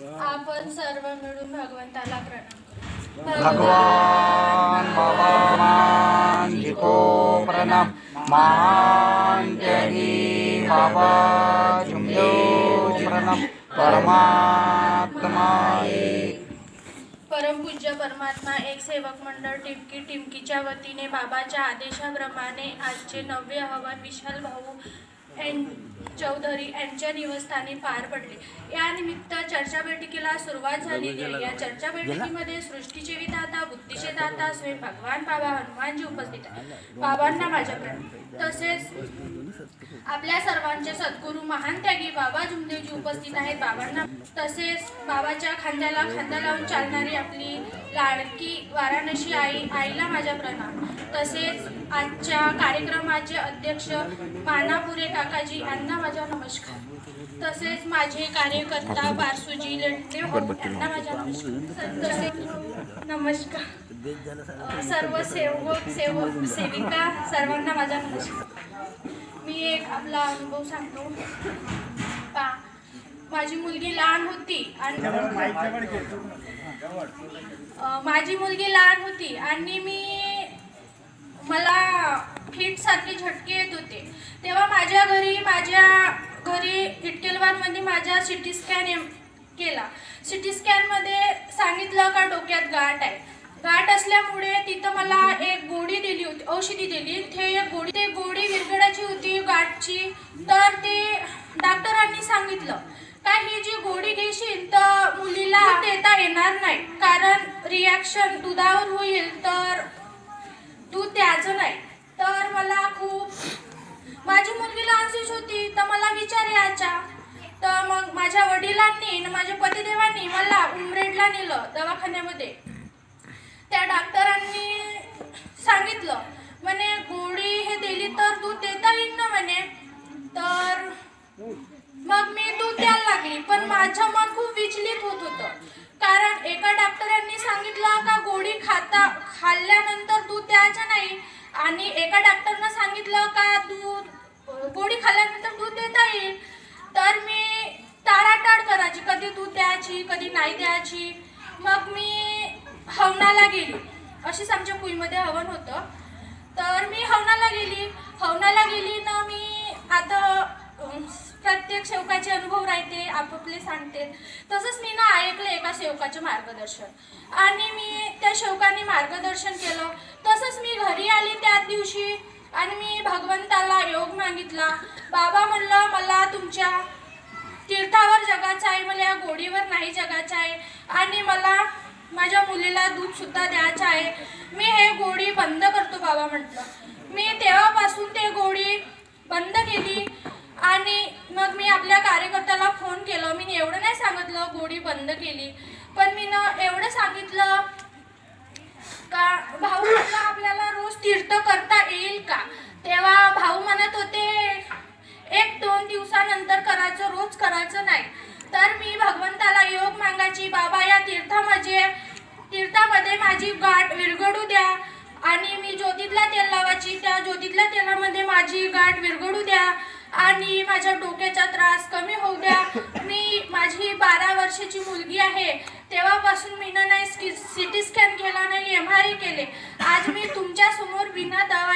आपण सर्व मिळून भगवंताला प्रणाम भगवान बाबा मान जिको प्रणाम. मान त्यागी बाबा झुमदेव प्रणाम परमात्मा. परमपूज्य परमात्मा एक सेवक मंडळ टिमकी टिमकीच्या वतीने बाबाच्या आदेशाप्रमाणे आजचे नववे आवाहन विशाल भाऊ चौधरी यांच्या निवासस्थानी पार पडले. या निमित्त चर्चा बैठकीला सुरुवात झालेली आहे या चर्चा बैठकीमध्ये सृष्टीचे विधाता बुद्धीचे दाता स्वयं भगवान बाबा हनुमानजी उपस्थित आहेत. बाबांना माझ्या तसेच आपल्या सर्वांचे सद्गुरू महान त्यागी बाबा जुमदेवजी उपस्थित आहेत बाबांना. तसेच बाबाच्या खांद्याला खांदा लावून चालणारी आपली लाडकी वाराणसी आई आईला माझ्या प्रणाम. तसेच आजच्या कार्यक्रमाचे अध्यक्ष मानापुरे काकाजी यांना माझा नमस्कार. तसेच माझे कार्यकर्ता बारसुजी लंडे यांना माझा नमस्कार. तसेच नमस्कार सर्व सेवक सेवक सेविका सर्वांना माझा नमस्कार. मी एक आपला अनुभव सांगतो. पा माझी मुलगी लहान होती आणि माझी मुलगी लहान होती आणि मी मला फिट सारखे झटके येत होते. तेव्हा माझ्या घरी माझ्या घरी इटकेलवारमध्ये माझ्या सिटी स्कॅन केला. सिटी स्कॅनमध्ये सांगितलं का डोक्यात गाठ आहे. गाठ असल्यामुळे तिथं मला एक दिली होती. औषधी दिली. ते एक गोळी ते गोळी विरगडाची होती गाठची. तर ते डॉक्टरांनी सांगितलं का ही जी गोळी घेशील तर मुलीला देता येणार नाही. कारण रिॲक्शन दुधावर होईल तर दूध द्यायचं नाही. तर मला खूप माझी मुलगी लहानशीच होती तर मला विचार यायचा. तर मग माझ्या वडिलांनी आणि माझ्या पतिदेवांनी मला उमरेडला नेलं दवाखान्यामध्ये. त्या डॉक्टर सांगितलं म्हणे गोळी हे दिली तर दूध देता येईल ना म्हणे तर मग मी दूध पण माझं मन खूप विचलित होत होतं. कारण एका डॉक्टरांनी सांगितलं का गोळी खाता खाल्ल्यानंतर दूध द्यायचं नाही. आणि एका डॉक्टरनं सांगितलं का दूध गोळी खाल्ल्यानंतर दूध देता येईल. तर मी टाळाटाळ करायची कधी दूध द्यायची कधी नाही द्यायची. मग मी हवनाला गेली. अशीच आमच्या कुईमध्ये हवन होतं. तर मी हवनाला गेली. हवनाला गेली ना मी आता प्रत्येक सेवकाचे अनुभव राहते आपापले सांगते. तसंच मी ना ऐकलं एका सेवकाचे मार्गदर्शन. आणि मी त्या सेवकाने मार्गदर्शन केलं. तसंच मी घरी आली त्याच दिवशी. आणि मी भगवंताला योग मागितला. बाबा म्हणलं मला तुमच्या तीर्थावर जगाचं आहे मला या गोडीवर नाही जगाचं आहे. आणि मला माझ्या मुलीला दूधसुद्धा द्यायचं आहे. मी हे गोडी बंद करतो बाबा म्हटलं. मी तेव्हापासून ते गोडी बंद केली. आपल्या कार्यकर्त्याला फोन केला. मी एवढं नाही सांगितलं गोडी बंद केली. पण मी ना एवढं सांगितलं का भाऊ म्हटलं आपल्याला रोज तीर्थ करता येईल का? तेव्हा भाऊ म्हणत होते एक दोन दिवसानंतर करायचं रोज करायचं नाही. तर मी भगवंताला योग मागायची बाबा या तीर्थामध्ये तीर्थामध्ये माझी गाठ विरघडू द्या. आणि मी ज्योतीतला तेल लावायची त्या ज्योतीतल्या तेलामध्ये माझी गाठ विरघडू द्या. आणि माझ्या डोक्याचा त्रास कमी होऊ द्या. मी माझी बारा वर्षाची मुलगी आहे. तेव्हापासून मी ना नाही सिटी स्कॅन केला नाही एम आर केले. आज मी तुमच्यासमोर बिना दवा